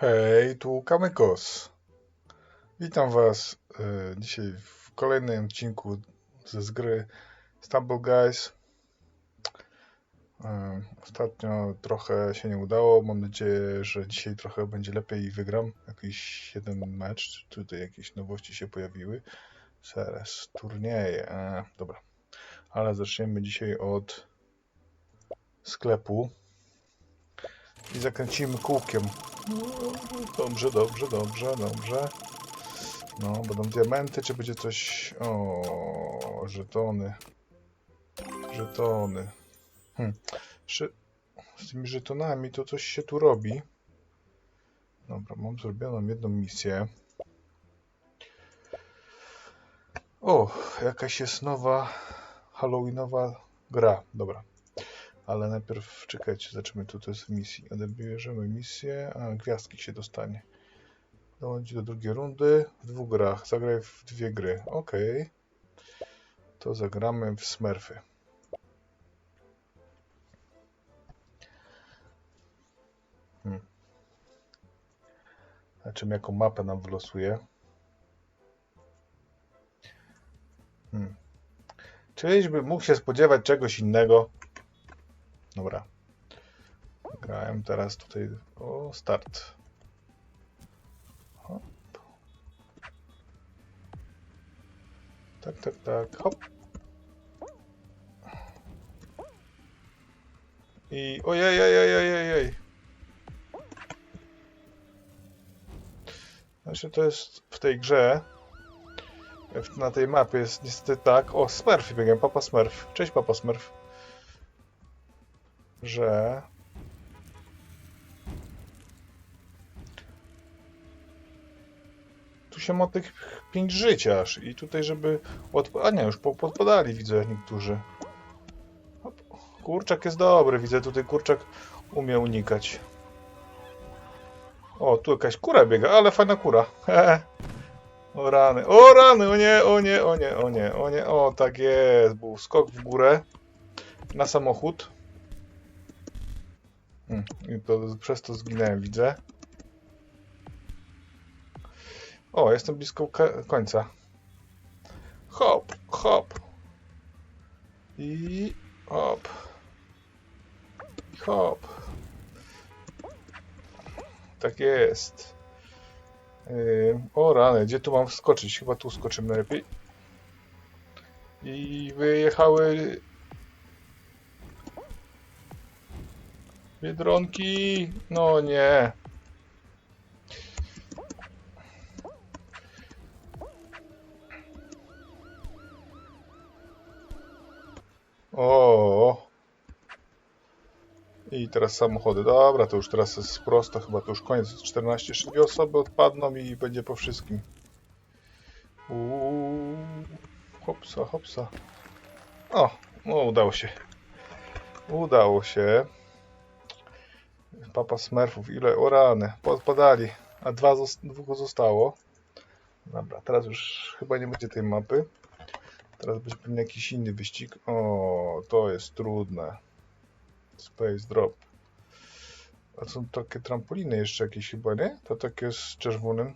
Hej, tu Kamykos. Witam Was e, dzisiaj w kolejnym odcinku ze z gry Stumble Guys. E, ostatnio trochę się nie udało. Mam nadzieję, że dzisiaj trochę będzie lepiej i wygram. Jakiś jeden mecz. Tutaj jakieś nowości się pojawiły. Zaraz, turnieje. E, dobra. Ale zaczniemy dzisiaj od sklepu. I zakręcimy kółkiem. Dobrze, dobrze, dobrze, dobrze. No, będą diamenty, czy będzie coś... O, żetony. Żetony. Hm. Z tymi żetonami to coś się tu robi. Dobra, mam zrobioną jedną misję. O, jakaś jest nowa Halloweenowa gra. Dobra. Ale najpierw czekajcie, zobaczymy tu to jest w misji. Odbierzemy misję, a gwiazdki się dostanie. Dołączy do drugiej rundy w dwóch grach. Zagraj w dwie gry. Ok. To zagramy w Smurfy. Hmm. Zobaczymy jaką mapę nam wylosuje. Hmm. Czyś by mógł się spodziewać czegoś innego? Dobra. Grałem teraz tutaj. O, start. Hop. Tak, tak, tak. Hop. I ojej, ojej, ojej, ojej. Znaczy to jest w tej grze. Na tej mapie jest niestety tak. O, Smurf biegiem, Papa Smurf. Cześć, Papa Smurf. Że. Tu się ma tych 5 życia aż. I tutaj, żeby. A nie, już po- podpadali, widzę niektórzy. Kurczak jest dobry, widzę tutaj kurczak umie unikać. O, tu jakaś kura biega, ale fajna kura. O rany, o rany, o nie, o nie, o nie, o nie, o nie, o tak jest, był skok w górę na samochód. Mm, to, przez to zginąłem, widzę. O, jestem blisko końca. Hop, hop. I hop. I hop. Tak jest. Yy, o rany, gdzie tu mam wskoczyć? Chyba tu skoczymy najlepiej. I wyjechały Biedronki! No nie. O. I teraz samochody. Dobra, to już teraz jest prosto. Chyba to już koniec. 14 jeszcze dwie osoby odpadną i będzie po wszystkim. Uuu. Hopsa, hopsa. O, no udało się. Udało się. Papa Smurfów, ile o rany, podpadali, a dwa zos- dwóch zostało. Dobra, teraz już chyba nie będzie tej mapy. Teraz będzie pewnie jakiś inny wyścig. O, to jest trudne. Space Drop. A są takie trampoliny jeszcze jakieś chyba, nie? To takie z czerwonym.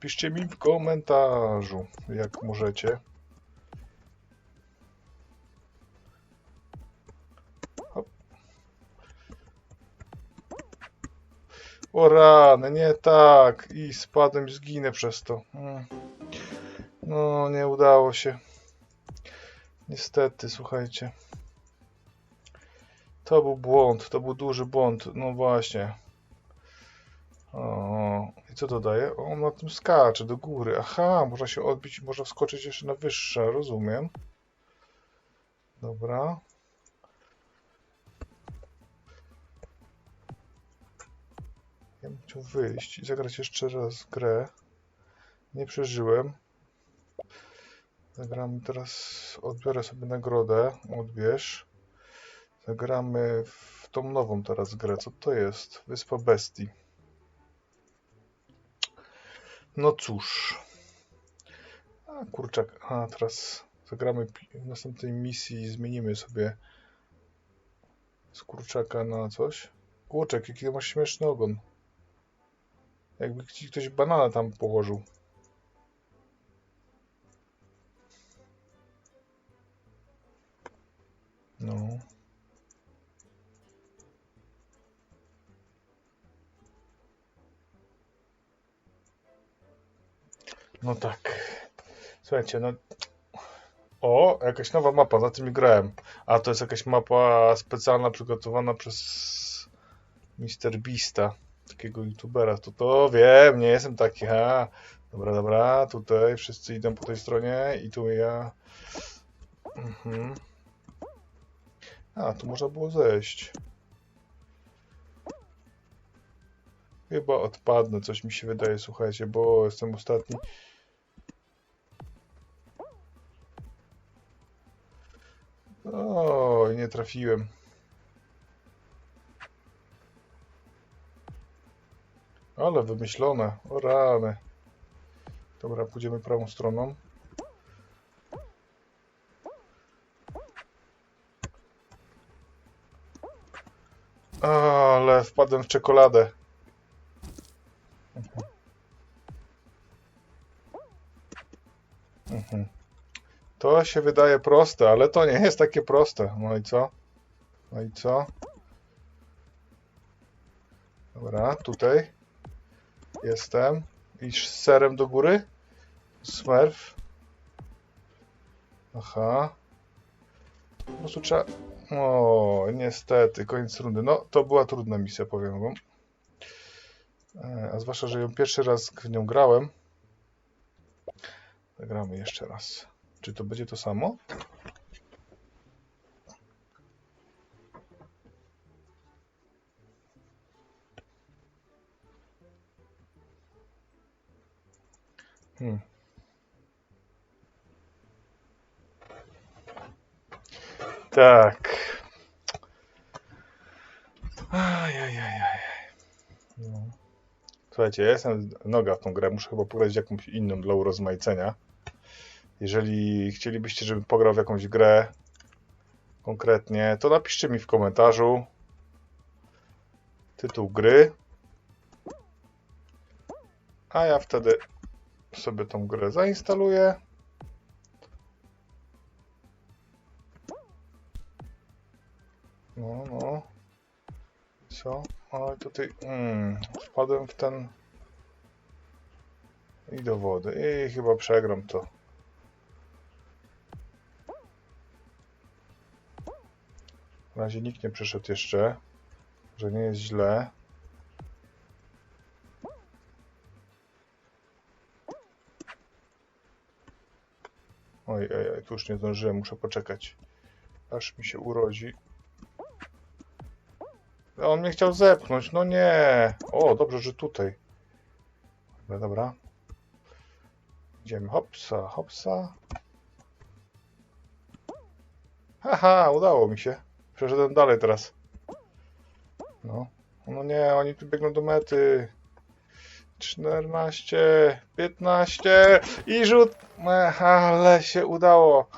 Piszcie mi w komentarzu, jak możecie. O rany, nie tak. I spadłem, zginę przez to. Mm. No, nie udało się. Niestety, słuchajcie. To był błąd, to był duży błąd. No właśnie. O, i co to daje? On na tym skacze do góry. Aha, można się odbić, można wskoczyć jeszcze na wyższe, rozumiem. Dobra. Ja bym chciał wyjść i zagrać jeszcze raz grę. Nie przeżyłem. Zagramy teraz, odbiorę sobie nagrodę, odbierz. Zagramy w tą nową teraz grę. Co to jest? Wyspa Bestii. No cóż. A kurczak, a teraz zagramy w następnej misji i zmienimy sobie z kurczaka na coś. Kurczak, jaki masz śmieszny ogon. Jakby ktoś banana tam położył. No. No tak. Słuchajcie, no. O, jakaś nowa mapa, za tym grałem. A to jest jakaś mapa specjalna przygotowana przez Mr. Beasta, takiego youtubera. To to wiem, nie jestem taki, ha. Dobra, dobra, tutaj wszyscy idą po tej stronie i tu ja. Mhm. A, tu można było zejść. Chyba odpadnę, coś mi się wydaje, słuchajcie, bo jestem ostatni. Oj, nie trafiłem. Ale wymyślone, o rany. Dobra, pójdziemy prawą stroną. Ale wpadłem w czekoladę. Mhm. To się wydaje proste, ale to nie jest takie proste. No i co? No i co? Dobra, tutaj jestem. Iść z serem do góry. Smurf. Aha. Po prostu trzeba... O, niestety, koniec rundy. No, to była trudna misja, powiem wam. E, A zwłaszcza, że ją pierwszy raz w nią grałem. Zagramy jeszcze raz. Czy to będzie to samo? Hmm. Tak. Ajajajaj. No. Słuchajcie, ja jestem noga w tą grę. Muszę chyba pograć jakąś inną dla urozmaicenia. Jeżeli chcielibyście, żebym pograł w jakąś grę konkretnie, to napiszcie mi w komentarzu tytuł gry. A ja wtedy sobie tą grę zainstaluję. No, no. Co? Ale tutaj... Mm, wpadłem w ten... I do wody. I chyba przegram to. Na razie nikt nie przyszedł jeszcze. Że nie jest źle. Oj, oj, oj, tu już nie zdążyłem, muszę poczekać. Aż mi się urodzi. On mnie chciał zepchnąć, no nie. O, dobrze, że tutaj. Dobra, dobra. Idziemy, hopsa, hopsa. Haha, udało mi się. Przeszedłem dalej teraz. No. No nie, oni tu biegną do mety. 14, 15 i rzut. Ale się udało.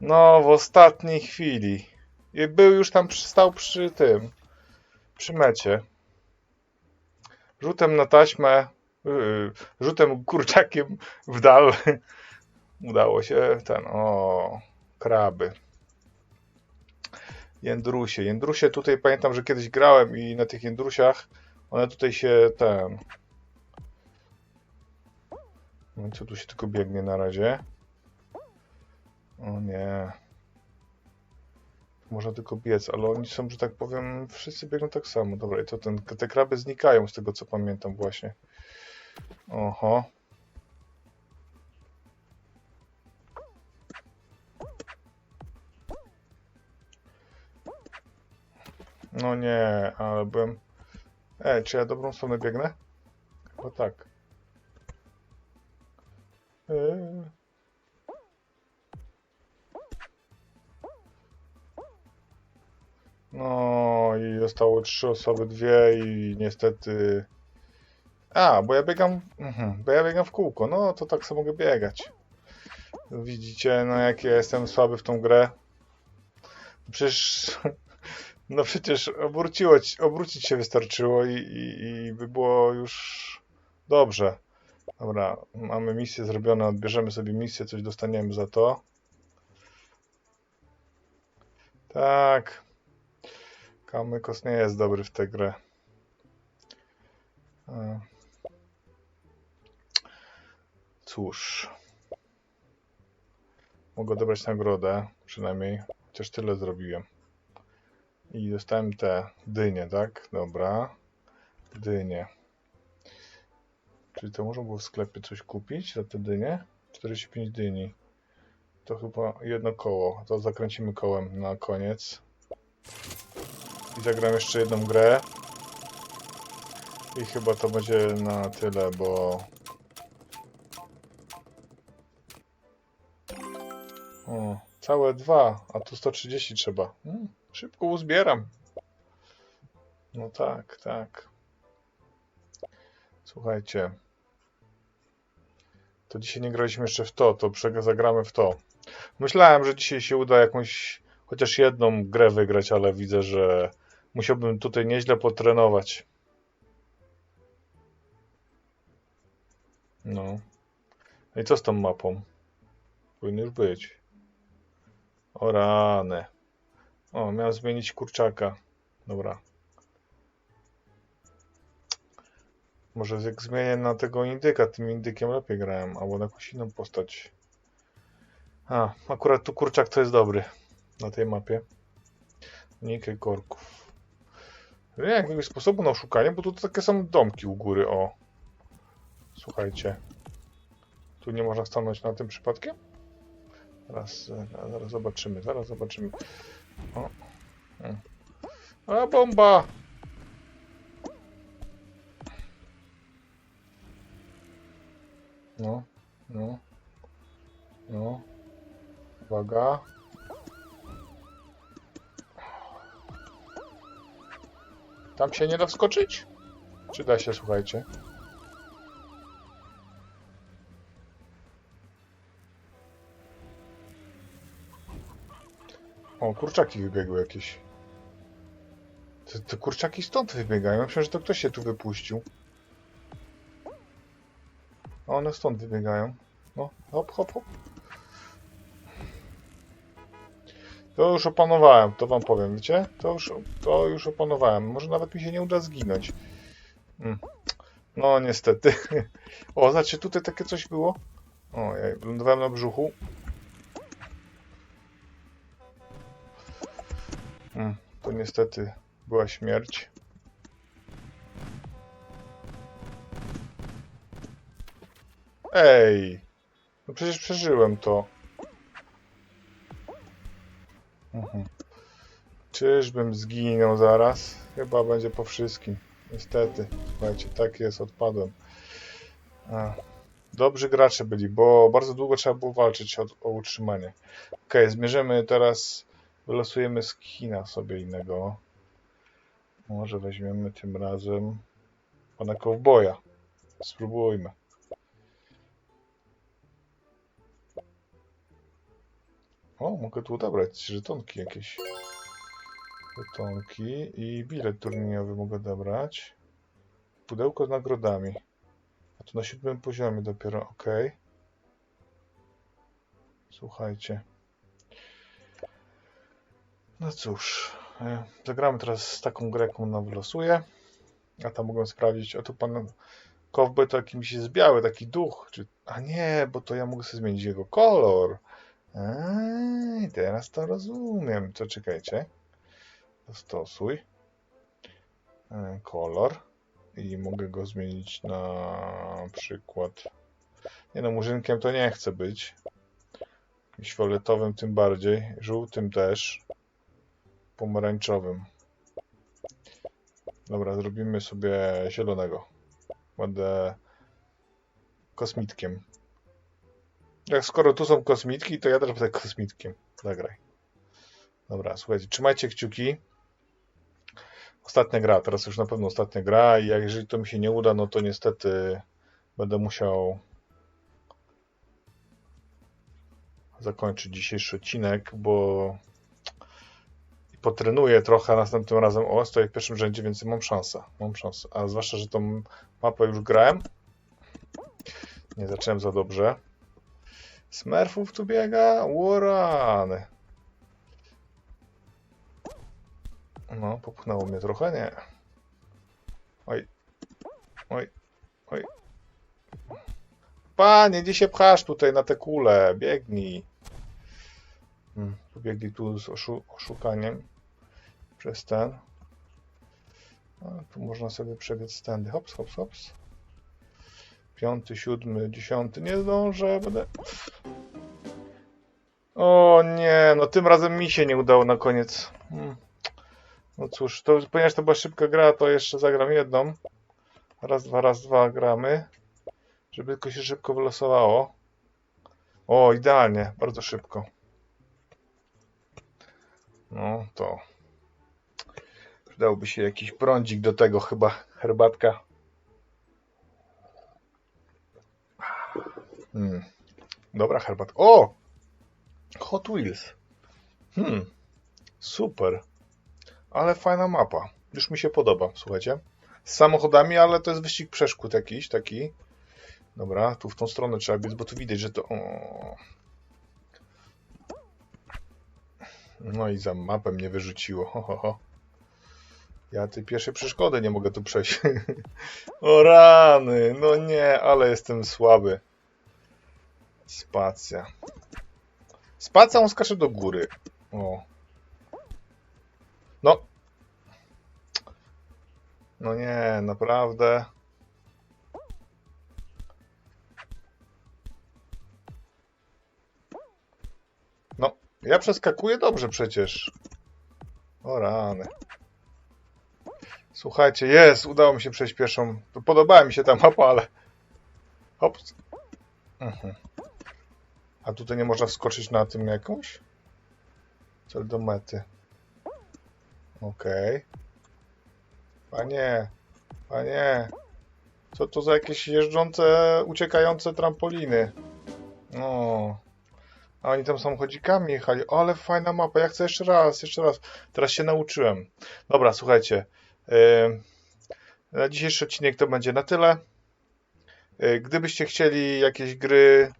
No, w ostatniej chwili. I był już tam, stał przy tym, przy mecie. Rzutem na taśmę, yy, rzutem kurczakiem w dal. Udało się ten, o, kraby. Jędrusie. Jędrusie tutaj pamiętam, że kiedyś grałem i na tych jędrusiach one tutaj się ten. No co tu się tylko biegnie na razie? O nie. Można tylko biec, ale oni są, że tak powiem, wszyscy biegną tak samo. Dobra, i to ten, te kraby znikają z tego co pamiętam właśnie. Oho. No nie, ale byłem... Ej, czy ja dobrą stronę biegnę? Chyba tak. No i zostało trzy osoby, dwie i niestety... A, bo ja biegam... Mhm, bo ja biegam w kółko, no to tak sobie mogę biegać. Widzicie, no jak ja jestem słaby w tą grę. Przecież No przecież obróciło, ci- obrócić się wystarczyło i, i, i by było już dobrze. Dobra, mamy misję zrobione, odbierzemy sobie misję, coś dostaniemy za to. Tak. Kamykos nie jest dobry w tę grę. Cóż. Mogę odebrać nagrodę, przynajmniej, chociaż tyle zrobiłem. I dostałem te dynie, tak? Dobra. Dynie. Czyli to można było w sklepie coś kupić za te dynie? 45 dyni. To chyba jedno koło. To zakręcimy kołem na koniec. I zagram jeszcze jedną grę. I chyba to będzie na tyle, bo... O, całe dwa, a tu 130 trzeba. Hmm, szybko uzbieram. No tak, tak. Słuchajcie. To dzisiaj nie graliśmy jeszcze w to, to zagramy w to. Myślałem, że dzisiaj się uda jakąś, chociaż jedną grę wygrać, ale widzę, że musiałbym tutaj nieźle potrenować. No. No i co z tą mapą? Powinno już być. O rany. O, miałem zmienić kurczaka. Dobra. Może jak zmienię na tego indyka, tym indykiem lepiej grałem, albo na jakąś inną postać. A, akurat tu kurczak to jest dobry na tej mapie. Unikaj korków. Nie wiem jakiegoś sposobu na oszukanie, bo tu takie są domki u góry, o. Słuchajcie. Tu nie można stanąć na tym przypadkiem? Zaraz, e, zaraz zobaczymy, zaraz zobaczymy. O. Mm. A, bomba! No, no, no. Uwaga. Tam się nie da wskoczyć? Czy da się, słuchajcie? O, kurczaki wybiegły jakieś. Te, te kurczaki stąd wybiegają. Myślę, że to ktoś się tu wypuścił. A one stąd wybiegają. No, hop, hop, hop. To już opanowałem, to wam powiem, wiecie? To już, to już opanowałem. Może nawet mi się nie uda zginąć. Mm. No, niestety. O, znaczy tutaj takie coś było. O, ja lądowałem na brzuchu. Niestety była śmierć. Ej! No przecież przeżyłem to. Mhm. Czyżbym zginął zaraz? Chyba będzie po wszystkim. Niestety. Słuchajcie, tak jest, odpadłem. A. Dobrzy gracze byli, bo bardzo długo trzeba było walczyć o, o utrzymanie. Ok, zmierzymy teraz, wylosujemy skina sobie innego. Może weźmiemy tym razem pana kowboja. Spróbujmy. O, mogę tu odebrać żetonki jakieś. Żetonki i bilet turniejowy mogę odebrać. Pudełko z nagrodami. A to na siódmym poziomie dopiero, ok. Słuchajcie. No cóż, e, zagramy teraz z taką grę, jaką nam wylosuje. A tam mogę sprawdzić, o tu pan Kowboy to jakimś jest biały, taki duch. Czy... A nie, bo to ja mogę sobie zmienić jego kolor. Ej, teraz to rozumiem. To czekajcie. Dostosuj. E, Kolor. I mogę go zmienić na przykład. Nie no, murzynkiem to nie chcę być. Jakimś fioletowym tym bardziej. Żółtym też. Pomarańczowym. Dobra, zrobimy sobie zielonego. Będę kosmitkiem. Jak skoro tu są kosmitki, to ja też będę kosmitkiem. Zagraj. Dobra, słuchajcie, trzymajcie kciuki. Ostatnia gra, teraz już na pewno ostatnia gra i jak jeżeli to mi się nie uda, no to niestety będę musiał zakończyć dzisiejszy odcinek, bo potrenuję trochę następnym razem. O, stoję w pierwszym rzędzie, więc mam szansę. Mam szansę. A zwłaszcza, że tą mapę już grałem. Nie zacząłem za dobrze. Smurfów tu biega? Łorany. No, popchnęło mnie trochę, nie. Oj. Oj. Oj. Panie, gdzie się pchasz tutaj na te kule? Biegnij. Hmm, pobiegli tu z oszu oszukaniem. Przez ten. A, tu można sobie przebiec tędy. Hops, hops, hops. Piąty, siódmy, dziesiąty. Nie zdążę, będę... O nie, no tym razem mi się nie udało na koniec. Hmm. No cóż, to, ponieważ to była szybka gra, to jeszcze zagram jedną. Raz, dwa, raz, dwa gramy. Żeby tylko się szybko wylosowało. O, idealnie, bardzo szybko. No to. Przydałby się jakiś prądzik do tego, chyba herbatka. Hmm. Dobra herbatka. O! Hot Wheels. Hmm. Super. Ale fajna mapa. Już mi się podoba, słuchajcie. Z samochodami, ale to jest wyścig przeszkód jakiś, taki. Dobra, tu w tą stronę trzeba biec, bo tu widać, że to... O. No i za mapę mnie wyrzuciło. Ho, ho, ho. Ja tej pierwszej przeszkody nie mogę tu przejść. o rany, no nie, ale jestem słaby. Spacja. Spacja on skacze do góry. O. No. No nie, naprawdę. No, ja przeskakuję dobrze przecież. O rany. Słuchajcie, jest, udało mi się przejść pierwszą. Podobała mi się ta mapa, ale... Hops. Mhm. A tutaj nie można wskoczyć na tym jakąś? Cel do mety. Okej. Panie, panie. Co to za jakieś jeżdżące, uciekające trampoliny? No. A oni tam samochodzikami jechali. O, ale fajna mapa. Ja chcę jeszcze raz, jeszcze raz. Teraz się nauczyłem. Dobra, słuchajcie. Na dzisiejszy odcinek to będzie na tyle. Yy, Gdybyście chcieli jakieś gry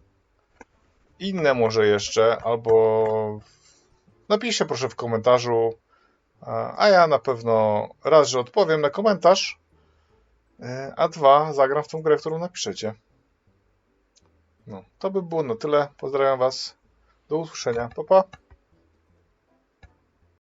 inne może jeszcze, albo napiszcie proszę w komentarzu, a ja na pewno raz, że odpowiem na komentarz, yy, a dwa, zagram w tą grę, którą napiszecie. No, to by było na tyle. Pozdrawiam Was. Do usłyszenia. Pa, pa.